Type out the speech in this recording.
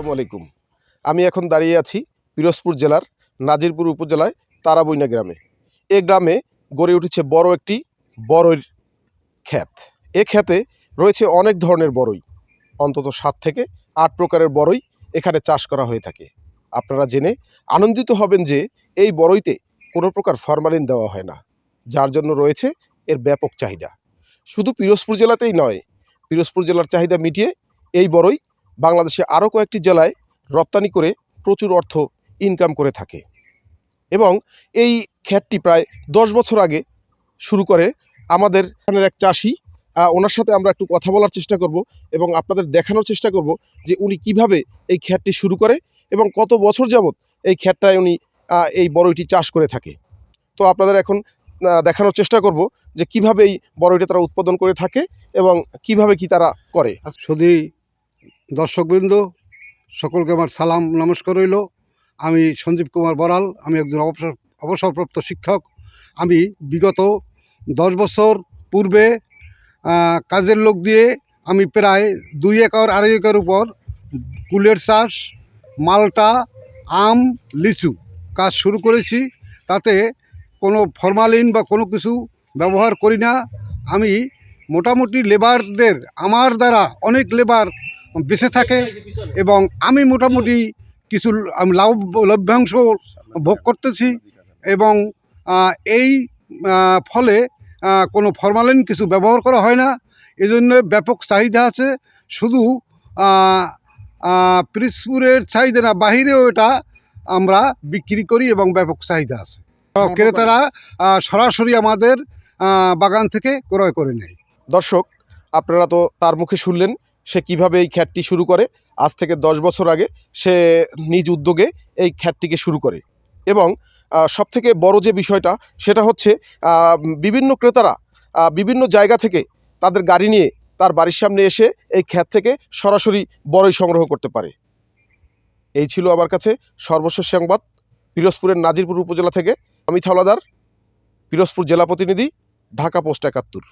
আসসালামু আলাইকুম। আমি এখন দাঁড়িয়ে আছি পিরোজপুর জেলার নাজিরপুর উপজেলায় তারাবইনা গ্রামে। এ গ্রামে গড়ে উঠেছে বড় একটি বড়ইর ক্ষেত। এ ক্ষেতে রয়েছে অনেক ধরনের বড়ই, অন্তত সাত থেকে আট প্রকারের বড়ই এখানে চাষ করা হয়ে থাকে। আপনারা জেনে আনন্দিত হবেন যে এই বড়ইতে কোনো প্রকার ফরমালিন দেওয়া হয় না, যার জন্য রয়েছে এর ব্যাপক চাহিদা। শুধু পিরোজপুর জেলাতেই নয়, পিরোজপুর জেলার চাহিদা মিটিয়ে এই বড়ই বাংলাদেশে আরও কয়েকটি জেলায় রপ্তানি করে প্রচুর অর্থ ইনকাম করে থাকে। এবং এই খ্যাতটি প্রায় দশ বছর আগে শুরু করে আমাদের এখানের এক চাষি ওনার সাথে আমরা একটু কথা বলার চেষ্টা করব এবং আপনাদের দেখানোর চেষ্টা করব যে উনি কীভাবে এই খ্যাতটি শুরু করে এবং কত বছর যাবত এই খ্যাতটায় উনি এই বড়ইটি চাষ করে থাকে। তো আপনাদের এখন দেখানোর চেষ্টা করব যে কীভাবে এই বড়ইটা তারা উৎপাদন করে থাকে এবং কীভাবে কি তারা করে। শুধু দর্শকবৃন্দ, সকলকে আমার সালাম, নমস্কার রইল। আমি সঞ্জীব কুমার বড়াল আমি একজন অবসর, অবসরপ্রাপ্ত শিক্ষক। আমি বিগত দশ বছর পূর্বে কাজের লোক দিয়ে আমি প্রায় দুই একর, আড়াই একর উপর কুলের চাষ, মালটা, আম, লিচু কাজ শুরু করেছি। তাতে কোনো ফরমালিন বা কোনো কিছু ব্যবহার করি না। আমি মোটামুটি লেবারদের আমার দ্বারা অনেক লেবার বেঁচে থাকে এবং আমি মোটামুটি কিছু আমি লাভ লভ্যাংশ ভোগ করতেছি এবং এই ফলে কোনো ফরমালিন কিছু ব্যবহার করা হয় না। এজন্য ব্যাপক চাহিদা আছে। শুধু আহ, চাহিদা না বাহিরেও এটা আমরা বিক্রি করি এবং ব্যাপক চাহিদা আছে। ক্রেতারা সরাসরি আমাদের বাগান থেকে ক্রয় করে নেয়। দর্শক আপনারা তো তার মুখে শুনলেন। সে কীভাবে এই খ্যাতটি শুরু করে? আজ থেকে দশ বছর আগে সে নিজ উদ্যোগে এই খ্যাতটিকে শুরু করে। এবং সবথেকে বড় যে বিষয়টা, সেটা হচ্ছে বিভিন্ন ক্রেতারা বিভিন্ন জায়গা থেকে তাদের গাড়ি নিয়ে তার বাড়ির সামনে এসে এই খ্যাত থেকে সরাসরি বড়ই সংগ্রহ করতে পারে। এই ছিল আমার কাছে সর্বশেষ সংবাদ। পিরোজপুরের নাজিরপুর উপজেলা থেকে আমি হাওলাদার পিরোজপুর জেলা প্রতিনিধি, ঢাকা পোস্ট একাত্তর।